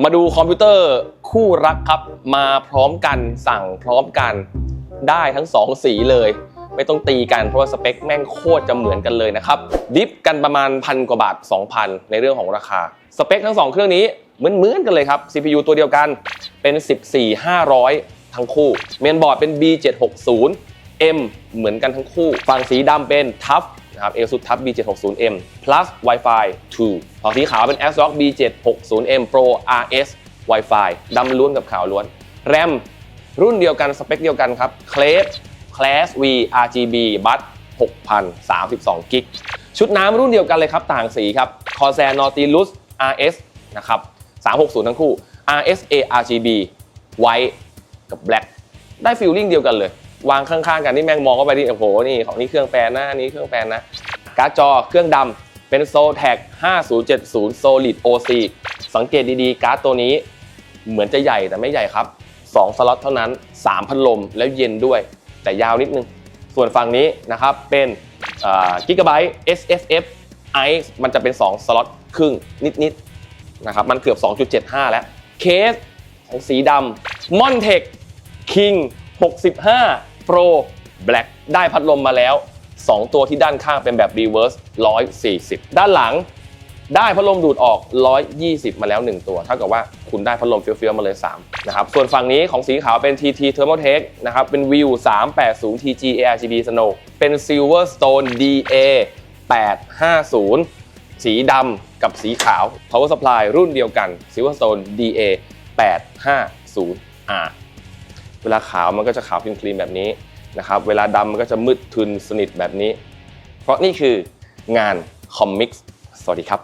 มาดูคอมพิวเตอร์คู่รักครับ มาพร้อมกันสั่งพร้อมกันได้ทั้ง 2 สีเลย ไม่ต้องตีกันเพราะว่าสเปคแม่งโคตรจะเหมือนกันเลยนะครับ ดิฟกันประมาณพันกว่าบาท 2,000 ในเรื่องของราคา สเปคทั้ง 2 เครื่องนี้เหมือนเหมือนๆกันเลยครับ CPU ตัวเดียวกันเป็น 14500 ทั้งคู่ เมนบอร์ดเป็น B760 M เหมือนกันทั้งคู่ ฝั่งสีดำเป็น TUF นะครับ ASUS TUF B760M plus Wi-Fi 2ฝั่งสีขาวเป็น ASRock B760M Pro RS Wi-Fi ดำล้วนกับขาวล้วน แรมรุ่นเดียวกัน สเปคเดียวกันครับ Class Class V RGB Bus 6032กิกชุดน้ำรุ่นเดียวกันเลยครับ ต่างสีครับ Corsair Nautilus RS นะครับ 360 ทั้งคู่ RSA RGB White กับ Black ได้ฟีลลิ่งเดียวกันเลย วางข้างๆกันนี่แม่งมองเข้าไปที่โอ้โหนี่ของนี่เครื่องแปลนนะอันนี้เครื่องแปลนนะการ์ดจอเครื่องดำเป็น Zotac 5070 Solid OC สังเกตดีๆ การ์ดตัวนี้เหมือนจะใหญ่แต่ไม่ใหญ่ครับ 2 สล็อตเท่านั้น 3 พัดลมแล้วเย็นด้วย แต่ยาวนิดนึง ส่วนฝั่งนี้นะครับเป็นกิกะไบต์ SFF Ice มันจะเป็น 2 สล็อตครึ่งนิดๆนะครับมันเกือบ 2.75 แล้ว เคสของสีดำ Montec King 65 Pro Black ได้พัดลมมาแล้ว 2 ตัวที่ด้านข้างเป็นแบบ Reverse 140 ด้านหลังได้พัดลมดูดออก 120 มาแล้ว 1 ตัว เท่ากับว่าคุณได้พัดลมเฟี้ยวๆมาเลย 3 นะครับ ส่วนฝั่งนี้ของสีขาวเป็น TT Thermaltake นะครับ เป็น View 380 TG ARGB Snow เป็น Silverstone DA 850 สีดำกับสีขาว Power Supply รุ่นเดียวกัน Silverstone DA 850R เวลาขาวมันก็จะขาวคลีนๆแบบนี้นะครับ เวลาดำมันก็จะมืดทึนสนิทแบบนี้ เพราะนี่คืองานคอมมิกส์สวัสดีครับ